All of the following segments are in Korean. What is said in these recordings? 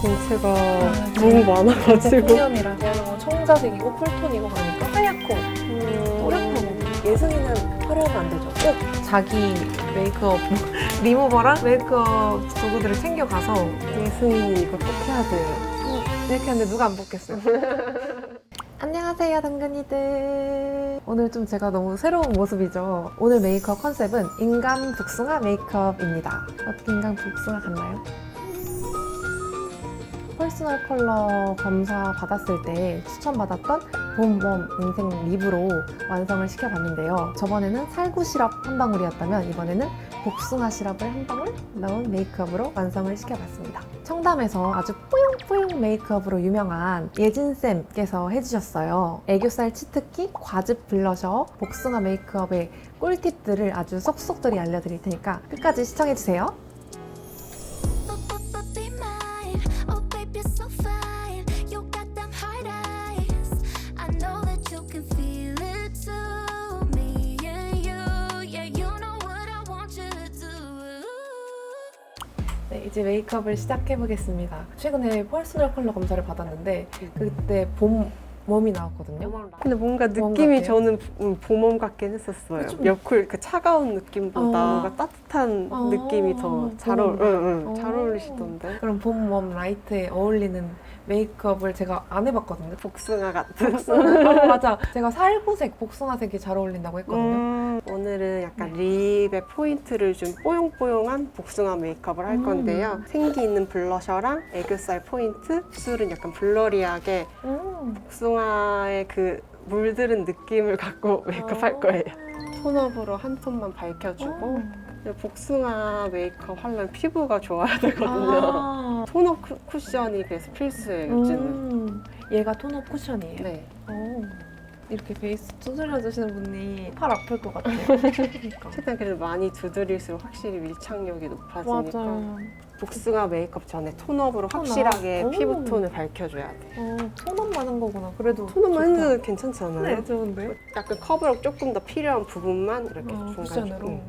본체가 아, 너무 많아가지고. 풍년이라 얘는 뭐 청자색이고 쿨톤이고 그러니까 하얗고 음. 또렷하고 예승이는 화려하면 안 되죠. 꼭 자기 메이크업 리무버랑 메이크업 도구들을 챙겨가서 예승이 이거 꼭 해야 돼요. 이렇게 하는데 누가 안 뽑겠어요? 안녕하세요, 당근이들. 오늘 좀 제가 너무 새로운 모습이죠. 오늘 메이크업 컨셉은 인간 복숭아 메이크업입니다. 어떻게 인간 복숭아 같나요? 퍼스널 컬러 검사 받았을 때 추천받았던 봄웜 인생 립으로 완성을 시켜봤는데요. 저번에는 살구 시럽 한 방울이었다면 이번에는 복숭아 시럽을 한 방울 넣은 메이크업으로 완성을 시켜봤습니다. 청담에서 아주 뽀용뽀용 메이크업으로 유명한 예진쌤께서 해주셨어요. 애교살 치트키, 과즙 블러셔, 복숭아 메이크업의 꿀팁들을 아주 쏙쏙들이 알려드릴 테니까 끝까지 시청해주세요. 이제 메이크업을 시작해 보겠습니다. 최근에 퍼스널 컬러 검사를 받았는데 그때 봄 웜이 나왔거든요. 근데 뭔가 봄 느낌이 같아요? 저는 봄- 봄웜 같긴 했었어요. 좀- 옆쿨 그 차가운 느낌보다 어. 뭔가 따뜻한 어, 느낌이 더잘 봄. 응, 응, 잘 어. 어울리시던데. 그럼 봄 웜 라이트에 어울리는 메이크업을 제가 안 해봤거든요. 복숭아 같은. 어, 맞아. 제가 살구색, 복숭아색이 잘 어울린다고 했거든요. 음, 오늘은 약간 네. 립에 포인트를 준 뽀용뽀용한 복숭아 메이크업을 할 음. 건데요. 생기 있는 블러셔랑 애교살 포인트, 술은 약간 블러리하게 음. 복숭아의 그 물들은 느낌을 갖고 메이크업 할 아. 거예요. 톤업으로 한 톤만 밝혀주고 음. 근데 복숭아 메이크업 하려면 피부가 좋아야 되거든요. 아. 톤업 쿠- 쿠션이 그래서 필수예요, 요즘은. 음. 얘가 톤업 쿠션이에요. 네. 오. 이렇게 베이스 두드려 주시는 분이 팔 아플 것 같아요. 그러니까. 최대한 그래도 많이 두드릴수록 확실히 밀착력이 높아지니까 맞아요. 복숭아 메이크업 전에 톤업으로 톤업? 확실하게 오. 피부 톤을 밝혀줘야 돼. 어, 톤업만 한 거구나. 그래도 톤업만 좋다. 해도 괜찮지 않아요? 네, 좋은데? 약간 커버력 조금 더 필요한 부분만 이렇게 어, 중간. 응.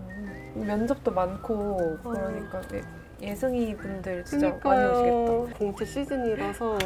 면접도 많고 어. 그러니까 예- 예승이 분들 진짜 많이 오시겠다. 공채 시즌이라서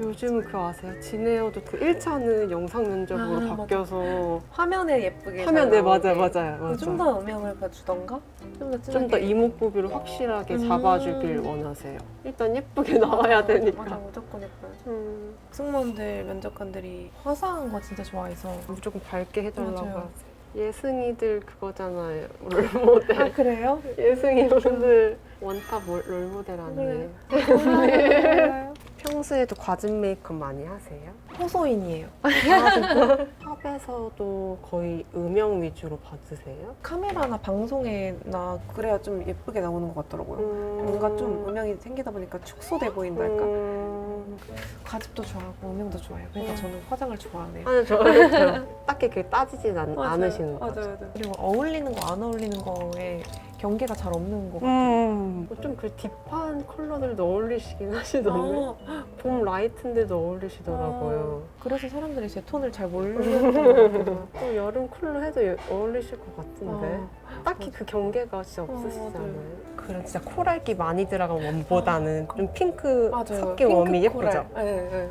요즘은 그거 아세요? 진에어도 그 1차는 영상 면접으로 아, 맞아. 바뀌어서 화면에 예쁘게 화면 네 맞아요. 맞아요 맞아요. 좀 더 음영을 봐주던가? 좀더 좀더 이목구비를 확실하게 음. 잡아주길 원하세요. 일단 예쁘게 나와야 되니까. 맞아, 무조건 예뻐요. 음, 승무원들, 면접관들이 화사한 거 진짜 좋아해서. 무조건 밝게 해달라고 맞아요. 하세요. 예승이들 그거잖아요. 롤모델. 아, 그래요? 예승이 분들 원탑 롤- 롤모델 아니에요? 네. 평소에도 과즙 메이크업 많이 하세요? 호소인이에요. 샵에서도 거의 음영 위주로 받으세요? 카메라나 방송에나 그래야 좀 예쁘게 나오는 것 같더라고요. 뭔가 좀 음영이 생기다 보니까 축소돼 보인달까? 음... 가집도 좋아하고 음영도 좋아해요. 그러니까 음. 저는 화장을 좋아하네요. 아니 저는 딱히 그렇게 따지진 않, 맞아요. 않으시는 거죠? 맞아요, 맞아요. 그리고 어울리는 거 안 어울리는 거에 경계가 잘 없는 것 같아요. 음, 좀 그 딥한 컬러들도 어울리시긴 하시던데 아, 봄 라이트인데도 어울리시더라고요 그래서 사람들이 제 톤을 잘 모르는 또 여름 쿨러 해도 여- 어울리실 것 같은데 아, 딱히 그 경계가 진짜 어, 없으시잖아요 맞아요. 그런 진짜 코랄기 많이 들어간 웜보다는 좀 핑크 맞아요. 섞인 웜이. 예쁘죠? 네, 네.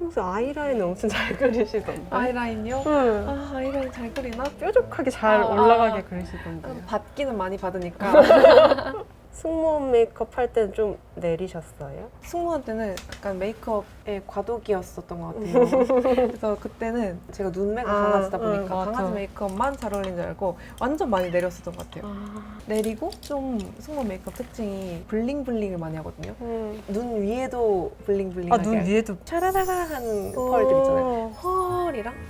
평소 아이라인 엄청 잘 그리시던데 아이라인요? 응. 아, 아이라인 잘 그리나? 뾰족하게 잘 아, 올라가게 아. 그리시던데 아, 받기는 많이 받으니까 승무원 메이크업 할 때는 좀 내리셨어요? 승무원 때는 약간 메이크업에 과도기였었던 것 같아요. 그래서 그때는 제가 눈매가 아, 강아지다 응, 보니까 맞아. 강아지 메이크업만 잘 어울리는 줄 알고 완전 많이 내렸었던 것 같아요. 내리고 좀 승무원 메이크업 특징이 블링블링을 많이 하거든요. 음. 눈 위에도 블링블링하게 아 눈 위에도 차라라라한 펄들 있잖아요. 오.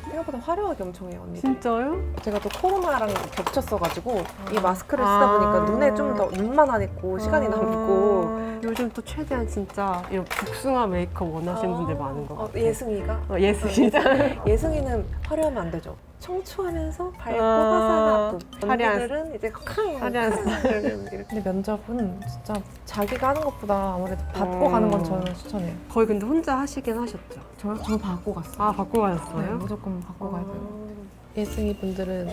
생각보다 화려하게 엄청 해요 언니. 진짜요? 제가 또 코로나랑 겹쳤어가지고 이 마스크를 아. 쓰다 보니까 눈에 좀 더 눈만 안 있고 시간이 남고 아. 요즘 또 최대한 진짜 이런 복숭아 메이크업 원하시는 분들 많은 것 어, 같아요. 예승이가 어, 예술이다. 예승이는 화려하면 안 되죠. 청초하면서 밝고 아, 화사하고 화려한 언니들은 이제 캉 화려한 스타일. 근데 면접은 진짜 자기가 하는 것보다 아무래도 받고 음. 가는 건 저는 추천해요. 거의 근데 혼자 하시긴 하셨죠? 저, 저 받고 갔어요. 아, 받고 네, 가셨어요? 무조건 받고 가야 돼요. 아. 예승이 분들은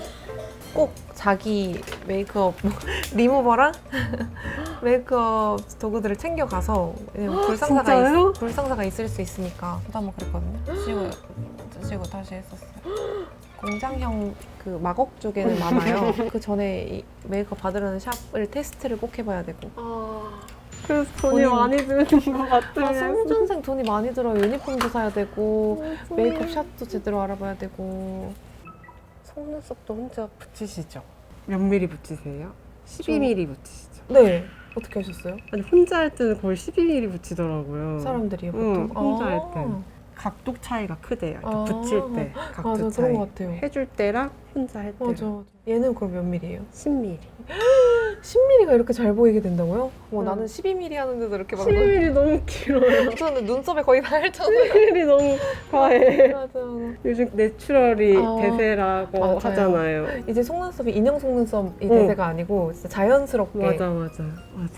꼭 자기 메이크업 리무버랑 메이크업 도구들을 챙겨가서 왜냐면 불상사가 진짜요? 있, 불상사가 있을 수 있으니까 저도 한번 그랬거든요. 지고 지고 다시 했었어요. 공장형 그 마곡 쪽에는 많아요. 그 전에 이 메이크업 받으려는 샵을 테스트를 꼭 해봐야 되고. 아, 그래서 돈이 본인- 많이 드는 것 같아요. 아, 성전생 돈이 많이 들어요. 유니폼도 사야 되고 메이크업 샵도 제대로 알아봐야 되고. 속눈썹도 혼자 붙이시죠? 몇 미리 붙이세요? 12mm 붙이시죠? 네. 어떻게 하셨어요? 아니 혼자 할 때는 거의 12mm 붙이더라고요. 사람들이요 응, 보통. 혼자 아. 할 때. 각도 차이가 크대요. 이렇게 아. 붙일 때 각도 맞아 차이. 그런 것 같아요. 해줄 때랑 혼자 할 때. 맞아. 맞아. 얘는 그럼 몇 밀이에요? 10mm. 10mm가 이렇게 잘 보이게 된다고요? 와 응. 나는 12mm 하는데도 이렇게 막. 나- 11mm 너무 길어요. 저는 눈썹에 거의 다 핥잖아요. 11mm 너무 과해. 맞아. 맞아. 요즘 내추럴이 아, 대세라고 맞아요. 하잖아요. 이제 속눈썹이 인형 속눈썹이 응. 대세가 아니고 진짜 자연스럽게 맞아 맞아 맞아.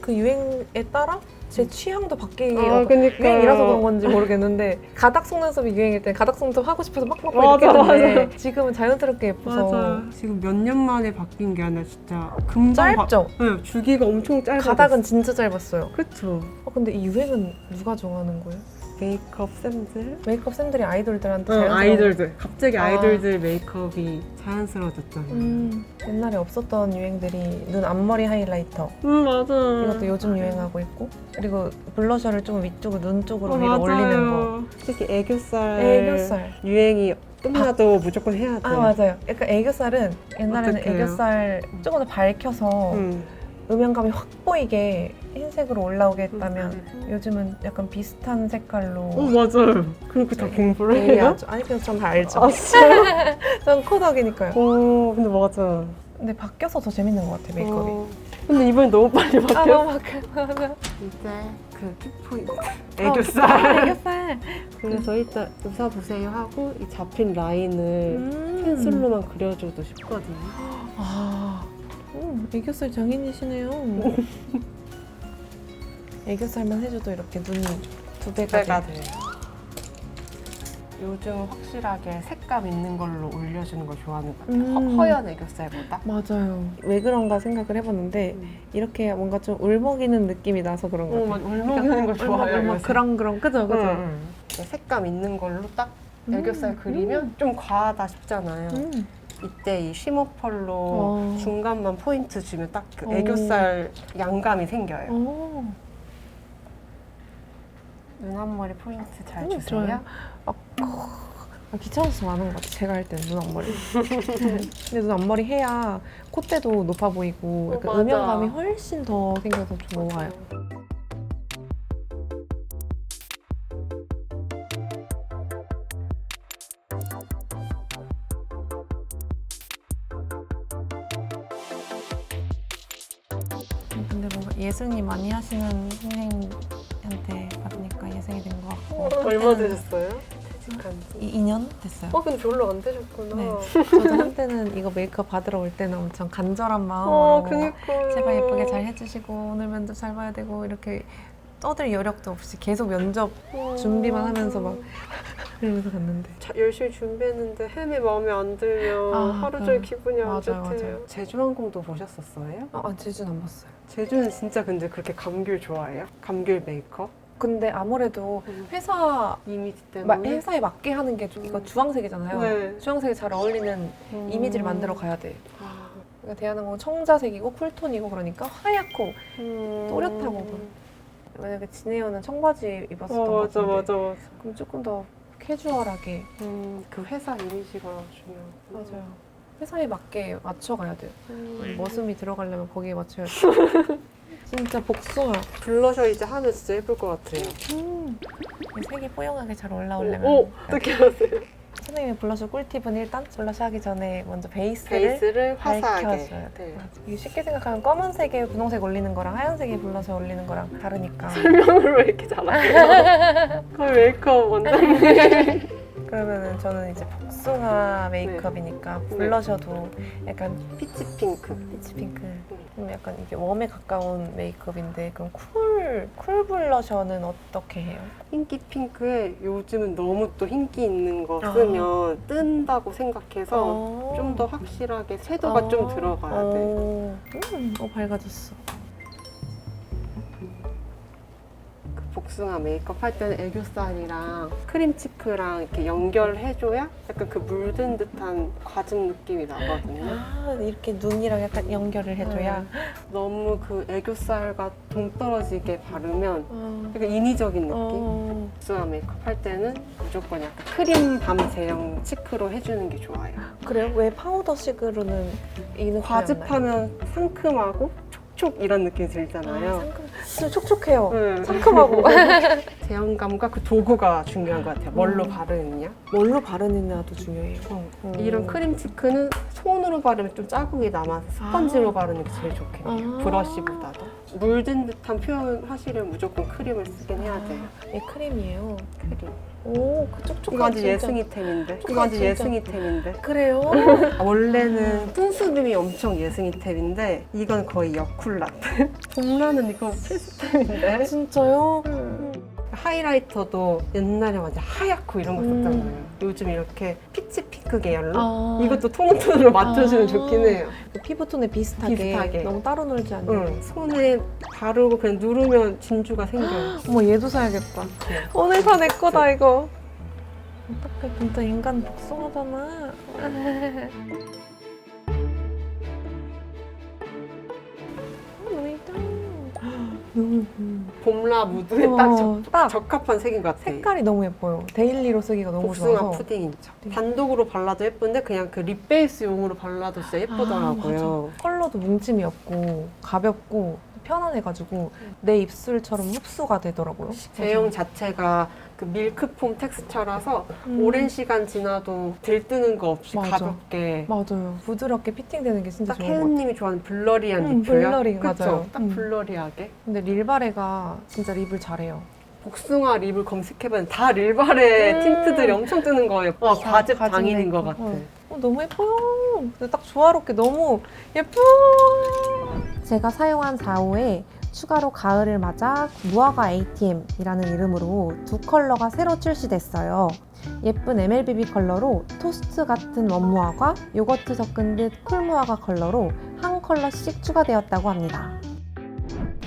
그 유행에 따라 제 취향도 바뀌게 아 그니까 유행이라서 그런 건지 모르겠는데 가닥 속눈썹이 유행일 때 가닥 속눈썹 하고 싶어서 막막 맞아, 이렇게 했는데. 지금은 자연스럽게 예뻐서 맞아. 지금 몇 년 만에 바뀐 게 아니라 진짜 금방 짧죠? 바... 네, 주기가 엄청 짧아. 가닥은 진짜 짧았어요. 그쵸. 어, 근데 이 유행은 누가 정하는 거예요? 메이크업 쌤들. 메이크업 쌤들이 아이돌들한테 어, 자연스러운 아이돌들. 갑자기 아. 아이돌들 메이크업이 자연스러워졌잖아요. 음, 옛날에 없었던 유행들이 눈 앞머리 하이라이터 음, 맞아. 이것도 요즘 유행하고 있고 그리고 블러셔를 조금 위쪽으로 눈 쪽으로 어, 위로. 올리는 거 특히 애교살. 애교살 유행이 끝나도 무조건 해야 돼. 아 맞아요 약간 애교살은 옛날에는 어떡해요? 애교살 조금 더 밝혀서 음. 음영감이 확 보이게 흰색으로 올라오게 했다면 음. 요즘은 약간 비슷한 색깔로 어 맞아요. 그리고 다 공부를 되게 해요? 아주 아니 그냥 전다 알죠 아 진짜? 전 코덕이니까요 어 근데 맞아. 근데 바뀌어서 더 재밌는 것 같아 메이크업이 어, 근데 이번에 너무 빨리 아 바뀌었어. 너무 바뀌어 이제 그 키포인트. 아, 애교살. 애교살 그래서 일단 웃어보세요 하고 이 잡힌 라인을 음. 펜슬로만 그려줘도 쉽거든요. 아, 음, 애교살 장인이시네요. 애교살만 해줘도 이렇게 눈이 두 배가, 배가 돼요. 요즘 확실하게 색감 있는 걸로 올려주는 걸 좋아하는 것 같아요. 음. 허, 허연 애교살보다. 맞아요. 왜 그런가 생각을 해봤는데 이렇게 뭔가 좀 울먹이는 느낌이 나서 그런 것 어, 같아요. 울먹이는 걸 좋아해요. 울먹 요새. 그런 그런 그죠 그죠. 응. 색감 있는 걸로 딱 음. 애교살 그리면 좀 과하다 싶잖아요. 음. 이때 이 쉬머 펄로 어. 중간만 포인트 주면 딱그 어. 애교살 양감이 생겨요. 오. 눈 앞머리 포인트 잘 음, 주세요. 좋아요. 아, 귀찮아서 안 하는 것 같아. 제가 할 때는 눈 앞머리. 근데 눈 앞머리 해야 콧대도 높아 보이고 어, 약간 맞아. 음영감이 훨씬 더 생겨서 좋아요. 근데 뭔 예승이 많이 하시는 선생님한테 받으니까 예승이 된 것 같고 얼마 그때는 되셨어요? 퇴직한 지? 이 2년 됐어요. 어 근데 별로 안 되셨구나. 네. 저도 한때는 이거 메이크업 받으러 올 때는 엄청 간절한 마음으로 어 그니까. 제발 예쁘게 잘 해주시고 오늘 면접 잘 봐야 되고 이렇게 떠들 여력도 없이 계속 면접 준비만 하면서 막 이러면서 갔는데 자, 열심히 준비했는데 햄이 마음에 안 들면 아, 하루 그- 종일 기분이 안 맞아요, 좋대요. 맞아요. 제주항공도 보셨었어요? 아, 아 제주는 안 봤어요. 제주는 진짜 근데 그렇게 감귤 좋아해요? 감귤 메이크업? 근데 아무래도 회사 이미지 마- 때문에? 회사에 맞게 하는 게 좀- 이거 주황색이잖아요. 네. 주황색이 잘 어울리는 음. 이미지를 만들어 가야 돼. 아, 그러니까 대한항공 청자색이고 쿨톤이고 그러니까 하얗고 음. 또렷하고 만약에 진혜연은 청바지 입었었던 어, 것 맞아 같은데 맞아 맞아. 그럼 조금 더 캐주얼하게 음, 그 회사 이미지가 중요해. 맞아요. 회사에 맞게 맞춰가야 돼요. 음. 머슴이 들어가려면 거기에 맞춰야 돼. 진짜 복숭아. 블러셔 이제 하면 진짜 예쁠 것 같아요. 음. 이 색이 뽀용하게 잘 올라오려면 오, 어떻게 하세요? 선생님의 블러셔 꿀팁은 일단 블러셔 하기 전에 먼저 베이스를 베이스를 화사하게. 밝혀줘야 돼. 네. 이게 쉽게 생각하면 검은색에 분홍색 올리는 거랑 하얀색에 블러셔 올리는 거랑 다르니까. 설명을 왜 이렇게 잘하세요? 거의 메이크업 원장님. 그러면은 저는 이제 복숭아 메이크업이니까 네. 블러셔도 약간 피치 핑크. 피치 핑크. 좀 약간 이게 웜에 가까운 메이크업인데 그럼 쿨, 쿨 블러셔는 어떻게 해요? 흰기 핑크에 요즘은 너무 또 흰기 있는 거 아. 쓰면 뜬다고 생각해서 어. 좀더 확실하게 섀도가 좀 들어가야 돼. 어. 음, 어 밝아졌어. 복숭아 메이크업 할 때는 애교살이랑 크림 치크랑 이렇게 연결해줘야 약간 그 물든 듯한 과즙 느낌이 나거든요. 아 이렇게 눈이랑 약간 연결을 해줘야. 너무 그 애교살과 동떨어지게 바르면 어. 약간 인위적인 느낌? 어. 복숭아 메이크업 할 때는 무조건 약간 크림 밤 제형 치크로 해주는 게 좋아요. 그래요? 왜 파우더식으로는 이? 과즙하면 상큼하고 촉촉 이런 느낌이 들잖아요. 아. 진짜 촉촉해요. 네. 상큼하고. 제형감과 그 도구가 중요한 것 같아요. 뭘로 음. 바르느냐. 뭘로 바르느냐도 중요해요. 음. 이런 크림 치크는 손으로 바르면 좀 자국이 남아서 스펀지로 아. 바르는 게 제일 좋겠네요. 아. 브러쉬보다도. 물든 듯한 표현 하시려면 무조건 크림을 쓰긴 해야 돼요. 이 크림이에요. 크림. 오, 그 촉촉한 이거 완전 진짜. 예승이템인데. 이거 완전 진짜. 예승이템인데. 그래요? 아, 원래는 순수빔이 엄청 예승이템인데 이건 거의 여쿨라떼. 봄라는 이거 필수템인데. 진짜요? 하이라이터도 옛날에 완전 하얗고 이런 거 음. 썼잖아요. 요즘 이렇게 피치 핑크 계열로 아. 이것도 톤온톤으로 맞춰주면 아. 좋긴 해요. 그 피부톤에 비슷하게, 비슷하게. 너무 따로 놀지 않는. 응, 손에 바르고 그냥 누르면 진주가 생겨요. 어머 얘도 사야겠다. 오늘 다 내 거다 이거. 어떡해 진짜 인간 복숭아잖아. 아, 너무 봄라 무드에 어, 딱, 적, 딱. 적합한 색인 것 같아. 색깔이 너무 예뻐요. 데일리로 쓰기가 너무 복숭아 좋아서. 푸딩인 척. 네. 단독으로 발라도 예쁜데 그냥 그 립 베이스용으로 발라도 진짜 예쁘더라고요. 컬러도 뭉침이 없고 가볍고 편안해가지고 내 입술처럼 흡수가 되더라고요. 제형 자체가 그 밀크폼 텍스처라서 음. 오랜 시간 지나도 들뜨는 거 없이 맞아. 가볍게 맞아요. 부드럽게 피팅되는 게 진짜 딱 좋은 것 같아요. 혜은님이 좋아하는 블러리한 음, 립이야. 블러리? 맞아요. 딱 음. 블러리하게. 근데 릴바레가 진짜 립을 잘해요. 복숭아 립을 검색해봤는데 다 릴발의 음. 틴트들이 엄청 뜨는 거예요. 와, 다 과즙 과즙 당인인 것 메이크업. 같아. 어. 어, 너무 예뻐요. 근데 딱 조화롭게 너무 예뻐. 제가 사용한 4호에 추가로 가을을 맞아 무화과 ATM이라는 이름으로 두 컬러가 새로 출시됐어요. 예쁜 MLBB 컬러로 토스트 같은 원무화과, 요거트 섞은 듯 쿨무화과 컬러로 한 컬러씩 추가되었다고 합니다.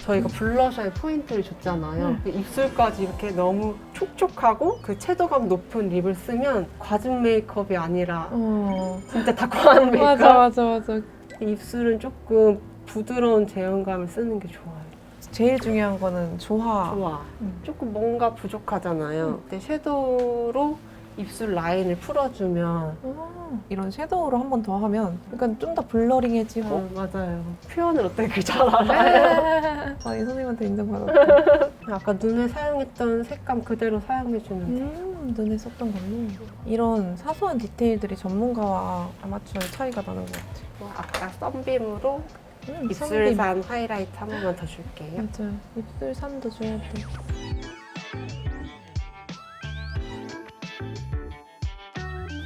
저희가 블러셔에 포인트를 줬잖아요. 음. 그 입술까지 이렇게 너무 촉촉하고 그 채도감 높은 립을 쓰면 과즙 메이크업이 아니라 어, 진짜 다 과한 메이크업. 맞아, 맞아. 입술은 조금 부드러운 제형감을 쓰는 게 좋아요. 제일 중요한 거는 조화. 좋아. 음. 조금 뭔가 부족하잖아요. 근데 섀도우로 입술 라인을 풀어주면 어, 이런 섀도우로 한 번 더 하면 약간 좀 더 블러링해지고 어, 맞아요. 표현을 어떻게 잘 알아요? 아, 이 선생님한테 인정받았다. 아까 눈에 사용했던 색감 그대로 사용해주면 돼. 음, 눈에 썼던 걸로. 이런 사소한 디테일들이 전문가와 아마추어의 차이가 나는 것 같아. 뭐 아까 썬빔으로 음, 입술산 하이라이트 한 번만 더 줄게요. 맞아요. 입술 산도 줘야 돼.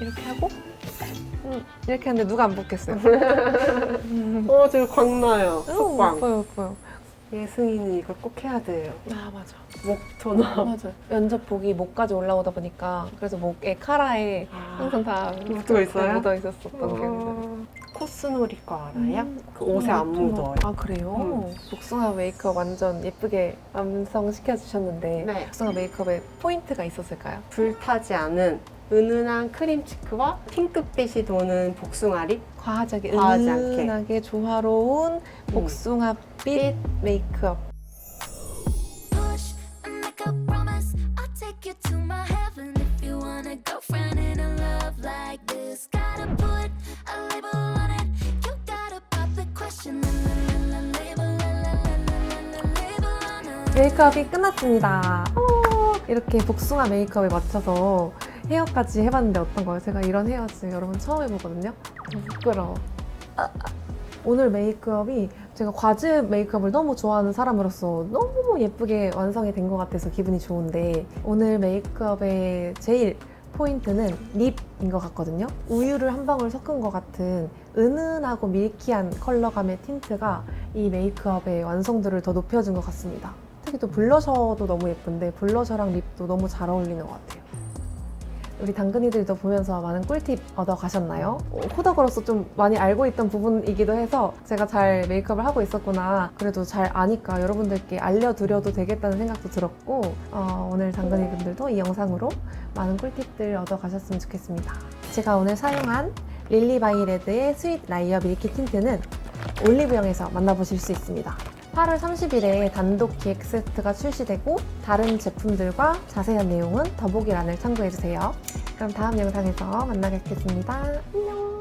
이렇게 하고 음, 이렇게 하는데 누가 안 뽑겠어요? 음. 어, 지금 광나요. 어, 속광. 예뻐요, 예뻐요. 예승이는 이걸 꼭 해야 돼요. 아, 맞아. 목 토너. 맞아. 면접 보기 목까지 올라오다 보니까 그래서 목에 카라에 항상 다 묻어 있어요? 묻어 있었었던 기억이 나요. 어, 코스놀이 거 알아요? 음, 그 옷에 안 좀- 묻어요. 아 그래요? 음. 복숭아 메이크업 완전 예쁘게 완성시켜 주셨는데 네. 복숭아 메이크업에 포인트가 있었을까요? 불타지 않은 은은한 크림 치크와 핑크빛이 도는 복숭아 립. 과하게 과하지 않게. 음. 은은하게 조화로운 복숭아빛 메이크업. push and make a promise. I'll take you to my heaven if you want a girlfriend 메이크업이 끝났습니다. 오, 이렇게 복숭아 메이크업에 맞춰서 헤어까지 해봤는데 어떤 거예요? 제가 이런 헤어 지금 여러분 처음 해보거든요. 부끄러워. 아, 아. 오늘 메이크업이 제가 과즙 메이크업을 너무 좋아하는 사람으로서 너무 예쁘게 완성이 된 것 같아서 기분이 좋은데 오늘 메이크업의 제일 포인트는 립인 것 같거든요. 우유를 한 방울 섞은 것 같은 은은하고 밀키한 컬러감의 틴트가 이 메이크업의 완성도를 더 높여준 것 같습니다. 특히 또 블러셔도 너무 예쁜데 블러셔랑 립도 너무 잘 어울리는 것 같아요. 우리 당근이들도 보면서 많은 꿀팁 얻어 가셨나요? 어, 호덕으로서 좀 많이 알고 있던 부분이기도 해서 제가 잘 메이크업을 하고 있었구나. 그래도 잘 아니까 여러분들께 알려드려도 되겠다는 생각도 들었고, 어, 오늘 당근이분들도 이 영상으로 많은 꿀팁들 얻어 가셨으면 좋겠습니다. 제가 오늘 사용한 릴리바이레드의 스윗 라이어 밀키 틴트는 올리브영에서 만나보실 수 있습니다. 8월 30일에 단독 기획 세트가 출시되고 다른 제품들과 자세한 내용은 더보기란을 참고해주세요. 그럼 다음 영상에서 만나뵙겠습니다. 안녕!